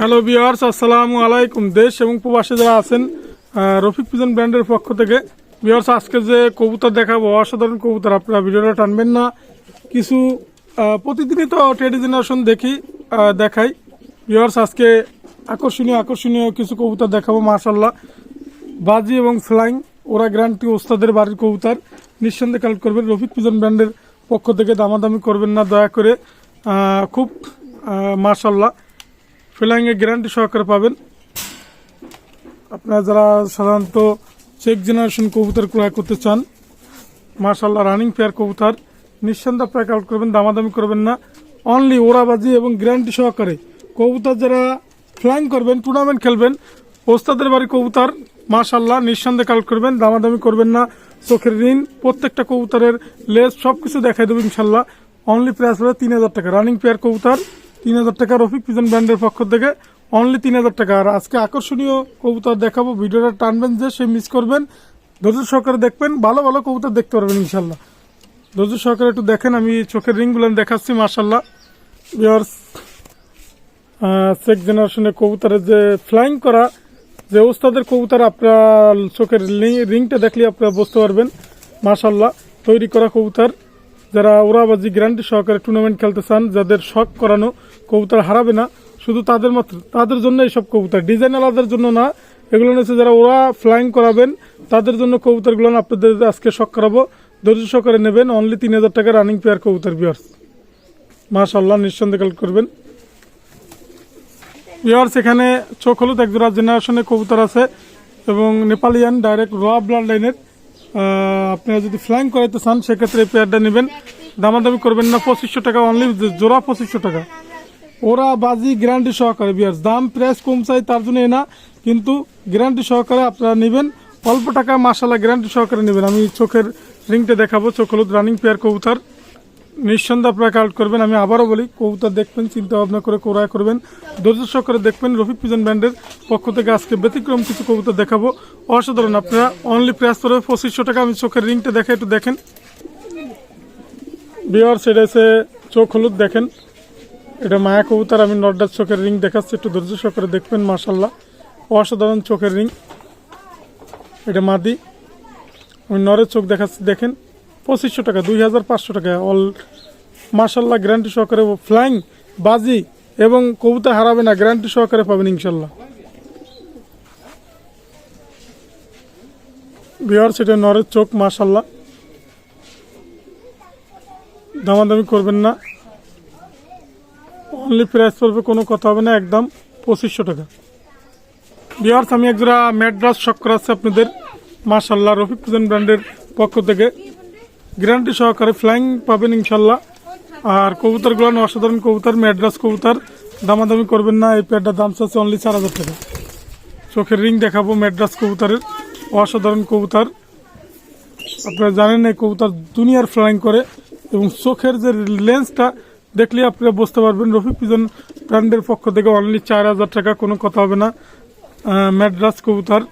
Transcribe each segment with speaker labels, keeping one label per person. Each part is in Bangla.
Speaker 1: হ্যালো বিয়ার্স আসসালামু আলাইকুম দেশ এবং প্রবাসে যারা আছেন রফিক পিজন ব্র্যান্ডের পক্ষ থেকে। বিয়ার্স আজকে যে কবুতর দেখাবো, অসাধারণ কবুতর, আপনারা ভিডিওটা টানবেন না। কিছু প্রতিদিনই তো ট্রেডি দেখি দেখাই। বিয়ার্স আজকে আকর্ষণীয় আকর্ষণীয় কিছু কবুতর দেখাবো মাশাল্লাহ বাজি এবং ফ্লাইং ওরা গ্রান্টি ওস্তাদের বাড়ির কবুতর। নিঃসন্দেহে কালেক্ট করবেন রফিক পিজন ব্র্যান্ডের পক্ষ থেকে, দামাদামি করবেন না, দয়া করে। খুব মাশাল্লাহ ফ্লাইংয়ে গ্যারান্টি সহকারে পাবেন। আপনারা যারা সাধারণত চেক জেনারেশন কবুতর ক্রয় করতে চান মার্শাল্লাহ রানিং পেয়ার কবুতর, নিঃসন্দেহে আপনারা কালেক্ট করবেন, দামাদামি করবেন না। অনলি ওরাবাজি এবং গ্যারান্টি সহকারে কবুতর যারা ফ্লাইং করবেন টুর্নামেন্ট খেলবেন, ওস্তাদের বাড়ি কবুতর মার্শাল্লাহ নিঃসন্দেহে কালেক্ট করবেন, দামাদামি করবেন না। চোখের ঋণ, প্রত্যেকটা কবুতরের লেস সব কিছু দেখাই দেবো ইনশাল্লাহ অনলি প্রাইস হলো তিন হাজার টাকা। রানিং পেয়ার কবুতর তিন হাজার টাকা রফিক পিজন ব্র্যান্ডের পক্ষ থেকে অনলি তিন হাজার টাকা। আর আজকে আকর্ষণীয় কবুতর দেখাবো, ভিডিওটা টানবেন যে সে মিস করবেন। ধৈর্য সহকারে দেখবেন, ভালো ভালো কবুতর দেখতে পারবেন ইনশাল্লাহ ধৈর্য সহকারে একটু দেখেন, আমি চোখের রিংগুলো দেখাচ্ছি মার্শাল্লাহ ইয়ার্স সেক জেনারেশনের কবুতরের যে ফ্লাইং করা, যে ওস্তাদের কবুতর, আপনার চোখের রিংটা দেখলে আপনারা বুঝতে পারবেন মার্শাল্লাহ তৈরি করা কবুতর। যারা ওরাবাজি গ্যারান্টি সহকারে টুর্নামেন্ট খেলতে চান, যাদের শখ করানো কবুতর হারাবে না, শুধু তাদের মাত্র, তাদের জন্য এইসব কবুতর। ডিজাইন আলাদার জন্য না, এগুলো হচ্ছে যারা ওরা ফ্লাইং করাবেন, তাদের জন্য কবুতরগুলো আপনাদের আজকে শখ করাবো। ধৈর্য সহকারে নেবেন অনলি তিন হাজার টাকা রানিং পেয়ার কবুতর বিয়ার্স মাশাল্লাহ নিঃসন্দেহে করবেন। ইয়ার্স এখানে চোখ হলুদ, এক জোড়া জেনারেশনের কবুতর আছে এবং নেপালিয়ান ডাইরেক্ট রোয়া ব্লাড লাইনের আপনারা যদি ফ্লাইং করাইতে চান, সেক্ষেত্রে এই পেয়ারটা নেবেন। দামাদামি করবেন না, পঁচিশশো টাকা অনলি জোড়া পঁচিশশো টাকা। ওরা বাজি গ্যারান্টি সহকারে বিয়ার্স দাম প্রাইস কম চাই, তার জন্য না, কিন্তু গ্যারান্টি সহকারে আপনারা নেবেন। অল্প টাকা মাসালা গ্যারান্টি সহকারে নেবেন। আমি চোখের রিংটা দেখাবো, চোখ হলুদ রানিং পেয়ার কবুতর। নিঃসন্দেহে আপনারা কালেক্ট করবেন, আমি আবারও বলি, কবুতর দেখবেন চিন্তা ভাবনা করে ক্রয় করবেন। ধৈর্য সহকারে দেখবেন, রফিক পিজন ব্র্যান্ডের পক্ষ থেকে আজকে ব্যতিক্রম কিছু কবুতর দেখাবো। অসাধারণ, আপনারা অনলি প্রাইস করবে পঁচিশশো টাকা, আমি চোখের রিংটা দেখে একটু দেখেন। বিয়ার সেটা হচ্ছে চোখ হলুদ, দেখেন। এটা মায়া কবুতার, আমি নর্দার চোখের রিং দেখাচ্ছি, একটু ধৈর্য সহকারে দেখবেন মাশাল্লাহ অসাধারণ চোখের রিং এটা মাদি। আমি নরের চোখ দেখাচ্ছি, দেখেন। পঁচিশশো টাকা, দুই হাজার পাঁচশো টাকা অল মার্শাল্লাহ গ্যারান্টি সহকারে ফ্লাইং বাজি এবং কবুতর হারাবে না গ্যারান্টি সহকারে পাবেন ইনশাল্লাহ বিহার সেটা নরের চোখ, মাশাল্লাহ। দামাদামি করবেন না। অনলি প্রাইস পড়বে, কোনো কথা হবে না, একদম পঁচিশশো টাকা। বিহার্স আমি একজোড়া ম্যাড্রাস শখ করাচ্ছি আপনাদের। মাশাল্লাহ, রফিক পুজন ব্র্যান্ডের পক্ষ থেকে। গ্যারান্টি সহকারে ফ্লাইং পাবেন ইনশাল্লাহ। আর কবুতরগুলো অসাধারণ কবুতর, ম্যাড্রাস কবুতর। দামাদামি করবেন না, এই প্যাডটার দাম চাচ্ছে অনলি চার হাজার টাকা। চোখের রিং দেখাবো ম্যাড্রাস কবুতরের। অসাধারণ কবুতর। আপনারা জানেন এই কবুতর দুনিয়ার ফ্লাইং করে এবং চোখের যে লেন্সটা দেখলে আপনারা বুঝতে পারবেন, রফিক পিজন ব্র্যান্ডের পক্ষ থেকে অনলি চার হাজার টাকা, কোনো কথা হবে না। ম্যাড্রাস কবুতর।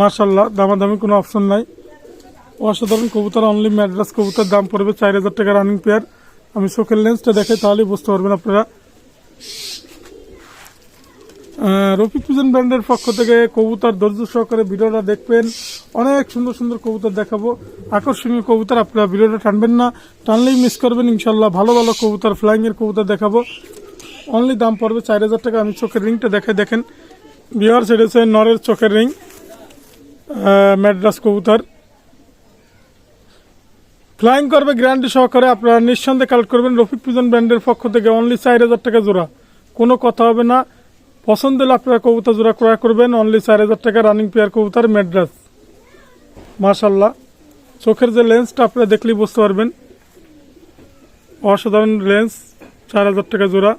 Speaker 1: মার্শাল্লাহ দামাদামি কোনো অপশন নাই। অসাধারণ কবুতর অনলি ম্যাড্রাস কবুতর, দাম পড়বে চার হাজার টাকা রানিং পেয়ার আমি চোখের লেন্সটা দেখে তাহলেই বুঝতে পারবেন আপনারা। রফিক পিজন ব্র্যান্ডের পক্ষ থেকে কবুতর ধৈর্য সহকারে ভিডিওটা দেখবেন। অনেক সুন্দর সুন্দর কবুতর দেখাবো। আকর্ষণীয় কবুতর, আপনারা ভিডিওটা টানবেন না। টানলেই মিস করবেন ইনশাল্লাহ ভালো ভালো কবুতর ফ্লাইং এর কবুতর দেখাবো। অনলি দাম পড়বে চার হাজার টাকা। আমি চোখের রিংটা দেখাই, দেখেন। বিহার সেরেছে নরের চোখের রিং ম্যাড্রাস কবুতর। ফ্লাইং করবে গ্যারান্টি সহকারে, আপনারা নিঃসন্দেহে কালেক্ট করবেন। রফিক পিজন ব্র্যান্ডের পক্ষ থেকে অনলি চার হাজার টাকা জোড়া। কোনো কথা হবে না। পছন্দ হলে আপনারা কবুতর জোড়া ক্রয় করবেন। অনলি চার হাজার টাকা রানিং পেয়ার কবুতর ম্যাড্রাস মাশাল্লাহ চোখের যে লেন্সটা আপনারা দেখলেই বুঝতে পারবেন। অসাধারণ লেন্স চার হাজার টাকা জোড়া।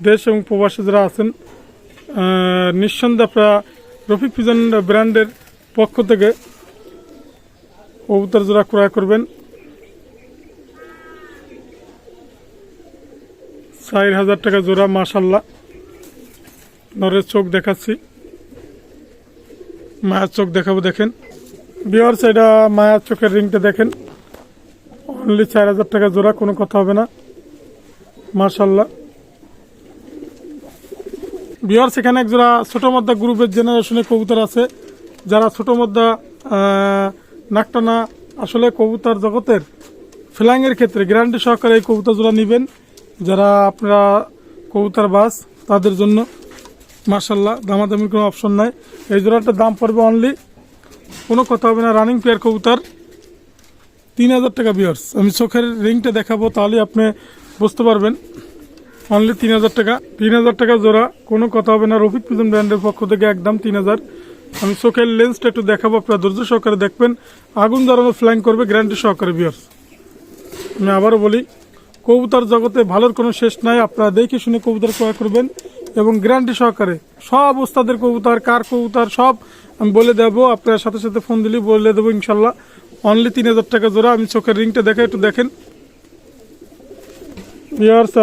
Speaker 1: দেশ এবং প্রবাসী যারা আছেন নিঃসন্দেহে আপনারা রফিক পিজন ব্র্যান্ডের পক্ষ থেকে কবুতর জোড়া ক্রয় করবেন। চার হাজার টাকা জোড়া মাশাল্লাহ নরের চোখ দেখাচ্ছি। মায়ের চোখ দেখাবো, দেখেন। বিহার সাইডা মায়ের চোখের রিংটা দেখেন। অনলি চার হাজার টাকা জোড়া, কোনো কথা হবে না। মাশাল্লাহ বিহার সেখানে একজোড়া ছোটো মদ্দা গ্রুপের জেনারেশনে কবুতর আছে। যারা ছোটো মদ্দা নাকটানা, আসলে কবুতর জগতের ফ্লাইংয়ের ক্ষেত্রে গ্যারান্টি সহকারে এই কবুতর জোড়া নেবেন। যারা আপনারা কবুতর বাস, তাদের জন্য। মার্শাল্লাহ দামাদামির কোনো অপশন নাই। এই জোড়াটার দাম পড়বে অনলি কোনো কথা হবে না রানিং পেয়ার কবুতর। তিন হাজার টাকা বিয়ার্স আমি চোখের রিংটা দেখাবো তাহলে আপনি বুঝতে পারবেন। অনলি তিন হাজার টাকা। তিন হাজার টাকা জোড়া, কোনো কথা হবে না। রফিক পিজন ব্র্যান্ডের পক্ষ থেকে একদম তিন হাজার। আমি চোখের লেন্সটা একটু দেখাবো, আপনারা ধৈর্য সহকারে দেখবেন। আগুন জ্বালানো ফ্ল্যাং করবে গ্যারান্টি সহকারে বিয়ার্স আমি আবারও বলি, কবুতর জগতে ভালোর কোনো শেষ নাই। আপনারা দেখে শুনে কবুতর ক্রয় করবেন। এবং গ্যারান্টি সহকারে সব ওস্তাদের কবুতর, কার কবুতর, সব আমি বলে দেবো। আপনার সাথে সাথে ফোন দিলেই বলে দেবো ইনশাল্লাহ। অনলি তিন হাজার টাকা জোড়া। আমি চোখের রিংটা দেখে একটু দেখেন। ইয়ার্স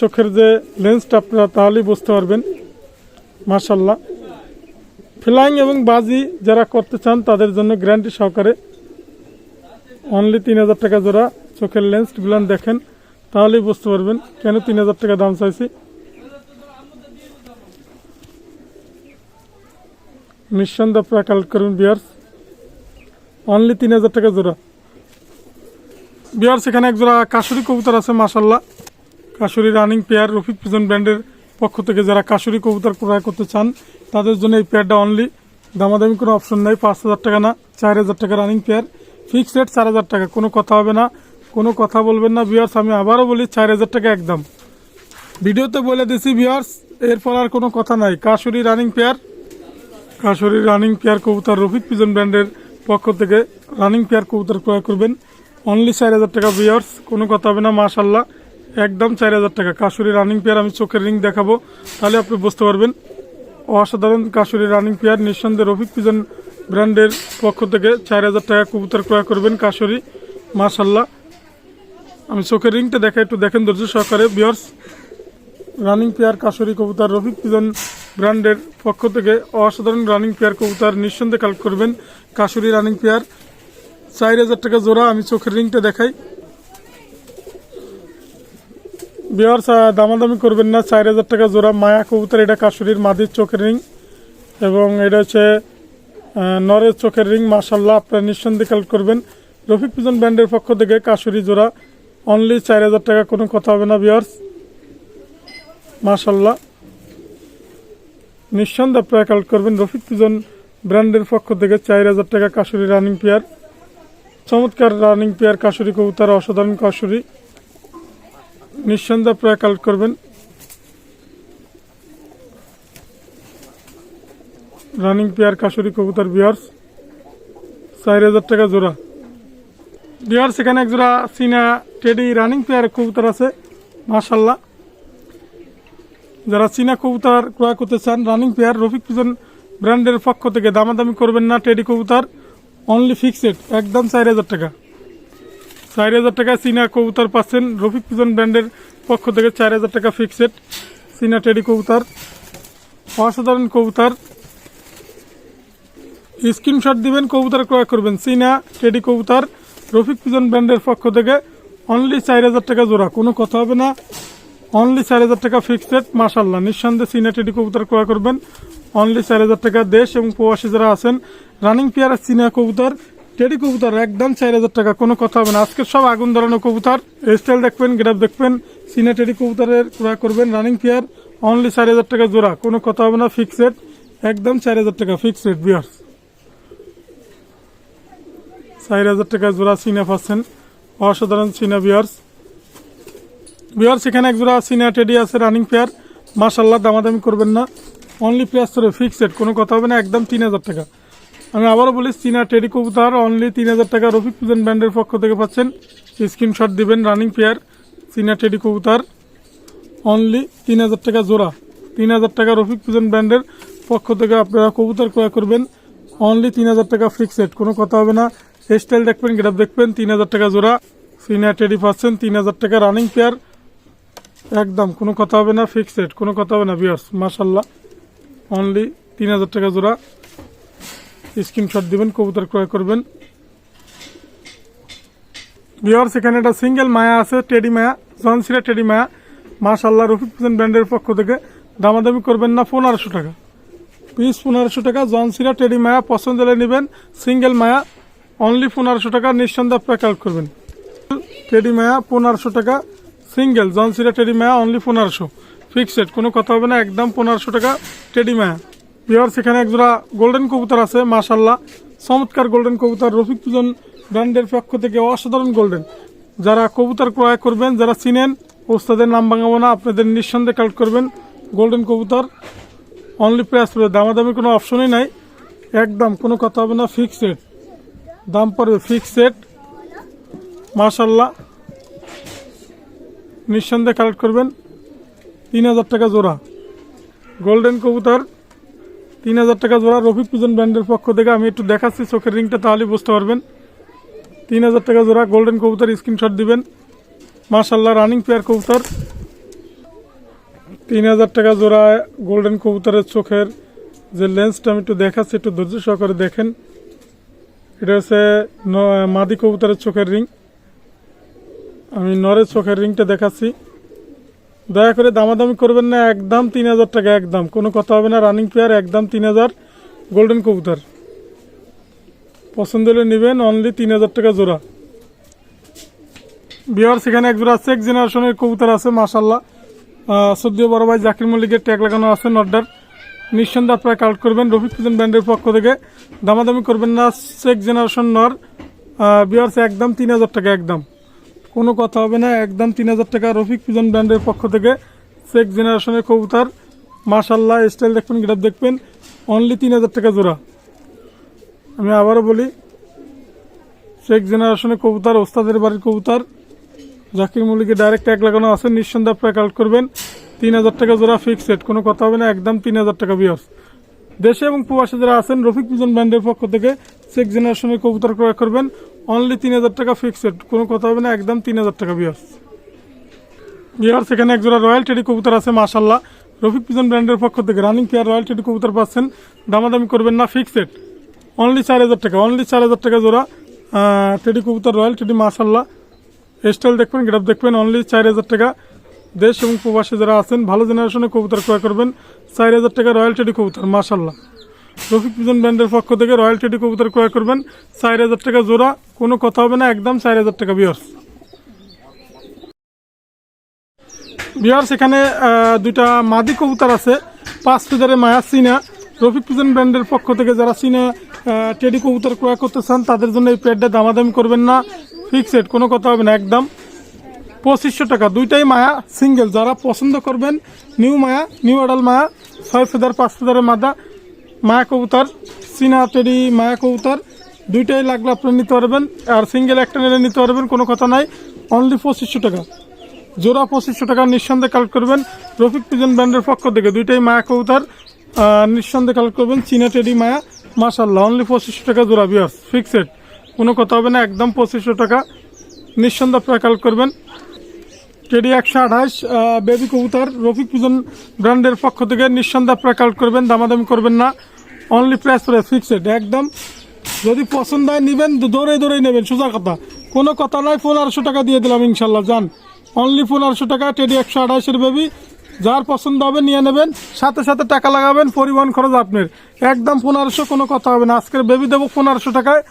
Speaker 1: চোখের যে লেন্সটা আপনারা তাহলেই বুঝতে পারবেন। মার্শাল্লাহ ফ্লাইং এবং বাজি যারা করতে চান, তাদের জন্য গ্যারান্টি সহকারে অনলি তিন হাজার টাকা জোড়া। চোখের লেন্স গুলান দেখেন, তাহলেই বুঝতে পারবেন কেন তিন হাজার টাকা দাম চাইছি। নিঃসন্দেহ আপনারা কালেক্ট করবেন বিয়ার্স অনলি তিন হাজার টাকা জোড়া। বিয়ার্স এখানে এক জোড়া কাশুরি কবুতর আছে মাসাল্লাহ Kasuri running pair Rafiq pigeon ব্র্যান্ডের পক্ষ থেকে যারা কাশুরি কবুতর ক্রয় করতে চান, তাদের জন্য এই পেয়ারটা অনলি দামাদামি কোনো অপশন নেই, পাঁচ হাজার টাকা না, চার হাজার টাকা রানিং পেয়ার ফিক্সড রেট চার হাজার টাকা, কোনো কথা হবে না। কোনো কথা বলবেন না বিয়ার্স আমি আবারও বলি, চার হাজার টাকা একদম। ভিডিওতে বলে দিছি বিয়ার্স এরপর আর কোনো কথা নাই। কাশুরি রানিং পেয়ার কাশুরি রানিং পেয়ার কবুতর রফিক পিজন ব্র্যান্ডের পক্ষ থেকে রানিং পেয়ার কবুতর ক্রয় করবেন। অনলি চার হাজার টাকা বিয়ার্স কোনো কথা হবে না মাশাল্লাহ একদম চার হাজার টাকা। কাশুরি রানিং পেয়ার আমি চোখের রিং দেখাবো, তাহলে আপনি বুঝতে পারবেন। অসাধারণ কাশুরি রানিং পেয়ার, নিঃসন্দেহে রফিক পিজন ব্র্যান্ডের পক্ষ থেকে চার হাজার টাকা কবুতর ক্রয় করবেন কাশুরি। মাশাল্লাহ আমি চোখের রিংটা দেখা একটু দেখেন ধৈর্য সহকারে। বিয়ার্স রানিং পেয়ার, কাশরি কবুতর রফিক পিজন ব্র্যান্ডের পক্ষ থেকে অসাধারণ রানিং পেয়ার কবুতর নিঃসন্দেহে কালেক্ট করবেন। কাশরি রানিং পেয়ার। চার হাজার টাকা জোড়া, আমি চোখের রিংটা দেখাই। বিয়ার দামাদামি করবেন না, চার হাজার টাকা জোড়া মায়া কবুতর, এটা কাশুরির মাদির চোখের রিং। এবং এটা হচ্ছে নরের চোখের রিং মাসাল্লাহ আপনারা নিঃসন্দেহে কালেক্ট করবেন। রফিক পিজন ব্র্যান্ডের পক্ষ থেকে কাশুরি জোড়া। অনলি চার হাজার টাকা, কোনো কথা হবে না বিয়ার্স মাশাল্লাহ নিঃসন্দেহে আপনারা কালেক্ট করবেন। রফিক পিজন ব্র্যান্ডের পক্ষ থেকে চার হাজার টাকা কাশুরি রানিং পেয়ার চমৎকার রানিং পেয়ার কাশুরি কবুতর, অসাধারণ কাশুরি। নিঃসন্দেহে আপনারা কালেক্ট করবেন। রানিং পেয়ার কাশুরি কবুতর বিয়ার্স চার হাজার টাকা জোড়া। বিহার এখানে এক জোড়া চীনা টেডি রানিং পেয়ার কবুতার আছে মাশাল্লাহ যারা চীনা কবুতর ক্রয় করতে চান রানিং পেয়ার রফিক পিজন ব্র্যান্ডের পক্ষ থেকে দামাদামি করবেন না, টেডি কবুতর অনলি ফিক্সড একদম চার হাজার টাকা। চার হাজার টাকা চীনা কবুতার পাচ্ছেন রফিক পিজন ব্র্যান্ডের পক্ষ থেকে চার হাজার টাকা ফিক্সড চীনা টেডি কবুতর, অসাধারণ কবুতর। স্ক্রিনশট দিবেন, কবুতর ক্রয় করবেন। চীনা টেডি কবুতর, রফিক পিজন ব্র্যান্ডের পক্ষ থেকে অনলি চার হাজার টাকা জোড়া। কোনো কথা হবে না। অনলি চার হাজার টাকা ফিক্সড মাসাল্লাহ নিঃসন্দেহে চীনা টেডি কবুতর ক্রয় করবেন। অনলি চার হাজার টাকা দেশ এবং প্রবাসী যারা আছেন রানিং পেয়ার চীনা কবুতর, টেডি কবুতর একদম চার হাজার টাকা, কোনো কথা হবে না। আজকের সব আগুন ধরানো কবুতর স্টাইল দেখবেন গ্রাফ দেখবেন চীনা টেডি কবুতরের ক্রয় করবেন রানিং পেয়ার অনলি চার হাজার টাকা জোড়া, কোনো কথা হবে না ফিক্সড একদম চার হাজার টাকা ফিক্সড বিয়ার্স চার হাজার টাকা জোড়া চীনা পাচ্ছেন, অসাধারণ চীনা বিয়ার্স বিয়ার্স সেখানে এক জোড়া চীনা টেডি আছে রানিং পেয়ার মাসাল্লাহ দামাদামি করবেন না। অনলি প্রাইস ধরে ফিক্সড কোনো কথা হবে না, একদম তিন হাজার টাকা। আমি আবারও বলি চীনা টেডি কবুতর অনলি তিন হাজার টাকা। রফিক পুজেন ব্র্যান্ডের পক্ষ থেকে পাচ্ছেন। স্ক্রিনশট দিবেন রানিং পেয়ার চীনা টেডি কবুতর। অনলি তিন হাজার টাকা জোড়া। তিন হাজার টাকা রফিক পুজেন ব্র্যান্ডের পক্ষ থেকে আপনারা কবুতর ক্রয় করবেন। অনলি তিন হাজার টাকা ফিক্সড কোনো কথা হবে না। হেয়ার স্টাইল দেখবেন গ্রাফ দেখবেন, তিন হাজার টাকা জোড়া। সিনিয়র টেডি পাচ্ছেন, তিন হাজার টাকা রানিং পেয়ার একদম, কোনো কথা হবে না ফিক্সড কোনো কথা হবে না বিয়ার্স মাশাল্লাহ অনলি তিন হাজার টাকা জোড়া স্ক্রিনশট দিবেন, কবুতর ক্রয় করবেন। বিয়ার্স এখানে একটা সিঙ্গেল মায়া আছে টেডি মায়া, জনসিরা টেডি মায়া। মাশাল্লাহ রফিক হোসেন ব্র্যান্ডের পক্ষ থেকে দামাদামি করবেন না, পনেরোশো টাকা। পিস পনেরোশো টাকা, জনসিরা টেডি মায়া, পছন্দ হলে নেবেন সিঙ্গেল মায়া অনলি পনেরোশো টাকা, নিঃসন্দেহে আপনারা কালেক্ট করবেন। টেডি মায়া, পনেরোশো টাকা সিঙ্গেল জনসিরা টেডি মায়া অনলি পনেরোশো। ফিক্সড কোনো কথা হবে না, একদম পনেরোশো টাকা টেডি মায়া বিহার সেখানে একজোড়া গোল্ডেন কবুতর আছে মাশাল্লাহ চমৎকার গোল্ডেন কবুতর রফিক পুজন ব্র্যান্ডের পক্ষ থেকে অসাধারণ গোল্ডেন যারা কবুতর ক্রয় করবেন, যারা চিনেন, ওস্তাদের নাম ভাঙাবো না, আপনাদের নিঃসন্দেহে কালেক্ট করবেন। গোল্ডেন কবুতর অনলি প্রাইস পড়বে। দামাদামি কোনো অপশনই নাই। একদম, কোনো কথা হবে না ফিক্সড দাম পড়বে ফিক্সড মাশাল্লাহ নিঃসন্দেহে কালেক্ট করবেন। তিন হাজার টাকা জোড়া। গোল্ডেন কবুতর, তিন হাজার টাকা জোড়া। রফিক পিজন ব্র্যান্ডের পক্ষ থেকে আমি একটু দেখাচ্ছি, চোখের রিংটা তাহলে বুঝতে পারবেন। তিন হাজার টাকা জোড়া গোল্ডেন কবুতর স্ক্রিনশট দিবেন। মাশাল্লাহ রানিং পেয়ার কবুতর। তিন হাজার টাকা জোড়া গোল্ডেন কবুতরের চোখের যে লেন্সটা আমি একটু দেখাচ্ছি, একটু ধৈর্য সহকারে দেখেন। এটা হচ্ছে মাদি কবুতরের চোখের রিং আমি নরের চোখের রিংটা দেখাচ্ছি। দয়া করে দামাদামি করবেন না, একদম তিন হাজার টাকা, একদম। কোনো কথা হবে না রানিং পেয়ার একদম তিন হাজার। গোল্ডেন কবুতর। পছন্দ হলে নেবেন অনলি তিন হাজার টাকা জোড়া। বিহার সেখানে এক জোড়া চেক জেনারেশনের কবুতর আছে মাসাল্লাহ সদ্য বড় ভাই জাকির মল্লিকের ট্যাগ লাগানো আছে নড্ডার নিঃসন্দেহে আপনারা কালেক্ট করবেন, রফিক পিজন ব্র্যান্ডের পক্ষ থেকে। দামাদামি করবেন না চেক জেনারেশন নর। বিহার একদম তিন হাজার টাকা, একদম। কোনো কথা হবে না। একদম তিন হাজার টাকা রফিক পিজন ব্র্যান্ডের পক্ষ থেকে। চেক জেনারেশনের কবুতর। মাশাল্লাহ স্টাইল দেখবেন গ্রাফ দেখবেন। অনলি তিন হাজার টাকা জোড়া। আমি আবারও বলি চেক জেনারেশনের কবুতর, ওস্তাদের বাড়ির কবুতর। জাকির মল্লিকে ডাইরেক্ট ট্যাগ লাগানো আছে, নিঃসন্দেহে আপনারা কালেক্ট করবেন। তিন হাজার টাকা জোড়া ফিক্সড কোনো কথা হবে না। একদম তিন হাজার টাকা বিয়ার্স দেশে এবং প্রবাসে যারা আছেন, রফিক পিজন ব্র্যান্ডের পক্ষ থেকে চেক জেনারেশনের কবুতর ক্রয় করবেন। অনলি তিন হাজার টাকা ফিক্সড কোনো কথা হবে না, একদম তিন হাজার টাকা বিয়ার্স বিহার সেখানে একজোড়া রয়্যাল টেডি কবুতর আছে মাশাল্লাহ রফিক পিজন ব্র্যান্ডের পক্ষ থেকে রানিং পেয়ার রয়্যাল টেডি কবুতর পাচ্ছেন। দামাদামি করবেন না ফিক্সড অনলি চার হাজার টাকা অনলি চার হাজার টাকা জোড়া টেডি কবুতর রয়্যাল টেডি মাশাল্লাহ স্টাইল দেখবেন গ্রাফ দেখবেন অনলি চার হাজার টাকা। দেশ এবং প্রবাসী যারা আছেন, ভালো জেনারেশনের কবুতর ক্রয় করবেন। চার হাজার টাকা রয়্যাল টেডি কবুতর মাশাল্লাহ রফিক পিজন ব্র্যান্ডের পক্ষ থেকে রয়্যাল টেডি কবুতর ক্রয় করবেন। চার হাজার টাকা জোড়া কোনো কথা হবে না একদম চার হাজার টাকা বিয়ার্স বিহার এখানে দুইটা মাদি কবুতর আছে পাঁচ ফিজারে মায়া চীনা রফিক পিজন ব্র্যান্ডের পক্ষ থেকে যারা আহ, টেডি কবুতর ক্রয় করতে চান তাদের জন্য এই প্যাডটা দামাদামি করবেন না। ফিক্সড কোনো কথা হবে না একদম। পঁচিশশো টাকা দুইটাই মায়া সিঙ্গেল যারা পছন্দ করবেন নিউ মায়া নিউ অডাল মায়া ছয় ফেদার পাঁচ ফেদারের মাদা মায়া কবুতর চীনা টেডি মায়া কবুতর। দুইটাই লাগলে আপনি নিতে পারবেন আর সিঙ্গেল একটা নিলে নিতে পারবেন কোনো কথা নাই। অনলি পঁচিশশো টাকা। জোড়া পঁচিশশো টাকা নিঃসন্দেহে কালেক্ট করবেন। রফিক পিজন ব্র্যান্ডের পক্ষ থেকে দুইটাই মায়া কবুতর আহ, নিঃসন্দেহে কালেক্ট করবেন। চীনা টেডি মায়া মাশাল্লাহ অনলি পঁচিশশো টাকা জোড়া বিয়ার্স ফিক্সড কোনো কথা হবে না একদম পঁচিশশো টাকা। নিঃসন্দেহে আপনারা কালেক্ট করবেন। টেডি একশো আঠাশ বেবি কবুতর রফিক পিজন ব্র্যান্ডের পক্ষ থেকে নিঃসন্দেহে আপনারা কালেক্ট করবেন। দামাদামি করবেন না। অনলি প্রাইস পরে ফিক্সড একদম। যদি পছন্দ হয় নেবেন দৌড়ে দৌড়ে নেবেন, সোজা কথা। কোনো কথা নয় পনেরোশো টাকা দিয়ে দিলাম ইনশাল্লাহ যান অনলি পনেরোশো টাকা টেডি একশো আঠাশের বেবি যার পছন্দ হবে, নিয়ে নেবেন। সাথে সাথে টাকা লাগাবেন, পরিবহন খরচ আপনার। একদম পনেরোশো কোনো কথা হবে না। আজকের বেবি দেবো পনেরোশো টাকায়।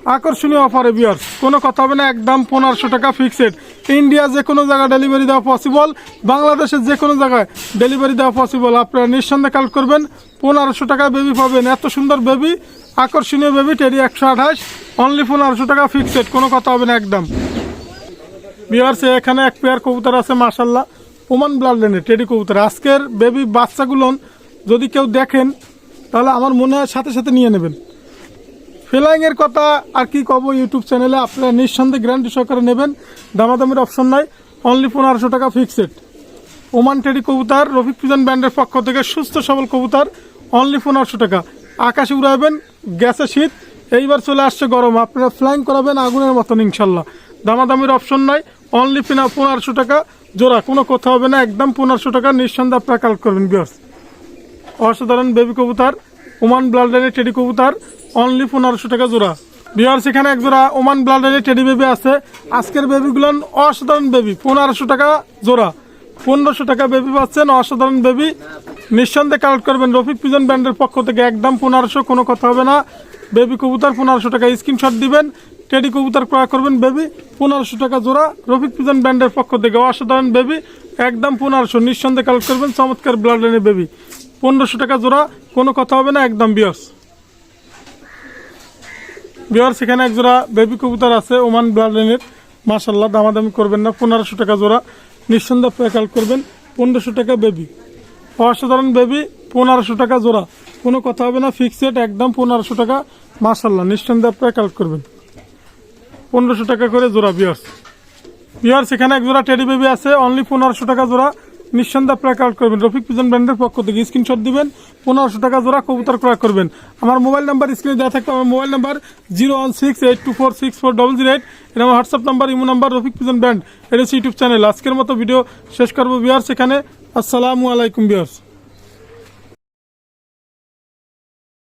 Speaker 1: আকর্ষণীয় অফারে বিয়ার কোনো কথা হবে না, একদম পনেরোশো টাকা ফিক্সড ইন্ডিয়া যে কোনো জায়গায় ডেলিভারি দেওয়া পসিবল বাংলাদেশের যে কোনো জায়গায় ডেলিভারি দেওয়া পসিবল আপনারা নিঃসন্দেহে কালেক্ট করবেন পনেরোশো টাকা বেবি পাবেন। এত সুন্দর বেবি আকর্ষণীয় বেবি টেরি একশো আঠাশ অনলি পনেরোশো টাকা ফিক্সড কোনো কথা হবে না একদম। বিহারসে এখানে এক পেয়ার কবুতর আছে মাসাল্লাহ ওমান ব্লাড লেনের টেডি কবুতর। আজকের বেবি বাচ্চাগুলো, যদি কেউ দেখেন, তাহলে আমার মনে হয় সাথে সাথে নিয়ে নেবেন। ফ্লাইং এর কথা আর কি কব ইউটিউব চ্যানেলে, আপনারা নিঃসন্দেহে গ্যারান্টি সহকারে নেবেন। দামাদামির অপশন নাই অনলি ফোন পনেরোশো টাকা ফিক্সড ওমান টেডি কবুতর, রফিক পিজন ব্যান্ডের পক্ষ থেকে সুস্থ সবল কবুতর অনলি ফোন পনেরোশো টাকা। আকাশে উড়াবেন গ্যাসে শীত, এইবার চলে আসছে গরম। আপনারা ফ্লাইং করাবেন আগুনের মতন, ইনশাল্লাহ। দামাদামির অপশন নাই অনলি পনেরোশো টাকা জোড়া, কোনো কথা হবে না, একদম পনেরোশো টাকা নিঃসন্দেহে আপনারা কালেক্ট করবেন বিয়ার্স অসাধারণ বেবি কবুতর ওমান ব্লাডের টেডি কবুতর অনলি পনেরোশো টাকা জোড়া। বিহার সেখানে এক জোড়া ওমান ব্লাডের টেডি বেবি আছে। আজকের বেবিগুলো অসাধারণ বেবি পনেরোশো টাকা জোড়া। পনেরোশো টাকা বেবি পাচ্ছেন, অসাধারণ বেবি। নিঃসন্দেহে কালেক্ট করবেন রফিক পিজন ব্র্যান্ডের পক্ষ থেকে। একদম পনেরোশো, কোনো কথা হবে না। বেবি কবুতর, পনেরোশো টাকা স্ক্রিনশট দিবেন। টেডি কবুতর ক্রয় করবেন বেবি, পনেরোশো টাকা জোড়া। রফিক পিজন ব্র্যান্ডের পক্ষ থেকে অসাধারণ বেবি, একদম পনেরোশো। নিঃসন্দেহে কালেক্ট করবেন চমৎকার ব্লাড লাইনের বেবি। পনেরোশো টাকা জোড়া, কোনো কথা হবে না, একদম বিয়স। বিহার সেখানে এক জোড়া বেবি কবুতর আছে, ওমান ব্লাড লাইনের মাসাল্লাহ দামাদামি করবেন না, পনেরোশো টাকা জোড়া। নিঃসন্দেহে প্যাকাল করবেন, পনেরোশো টাকা বেবি অসাধারণ বেবি পনেরোশো টাকা জোড়া। কোনো কথা হবে না ফিক্সড একদম পনেরোশো টাকা। মাসাল্লাহ নিঃসন্দেহে প্যাকাল করবেন। পনেরোশো টাকা করে জোড়া বিয়ার্স বিয়ার্স এখানে এক জোড়া টেডি বেবি আছে অনলি পনেরোশো টাকা জোড়া। নিঃসন্দেহে প্যাক আউট করবেন। রফিক পিজন ব্র্যান্ডের পক্ষ থেকে স্ক্রিনশট দিবেন, পনেরোশো টাকা জোড়া কবুতর ক্রয় করবেন। আমার মোবাইল নাম্বার স্ক্রিনে দেওয়া থাকবে আমার mobile number zero one six eight two four six four double zero eight এটা আমার WhatsApp number, imo number, Rafiq pigeon brand. এটা হচ্ছে ইউটিউব চ্যানেল। আজকের মতো ভিডিও শেষ করব বিহার সেখানে আসসালামু আলাইকুম বিয়ার্স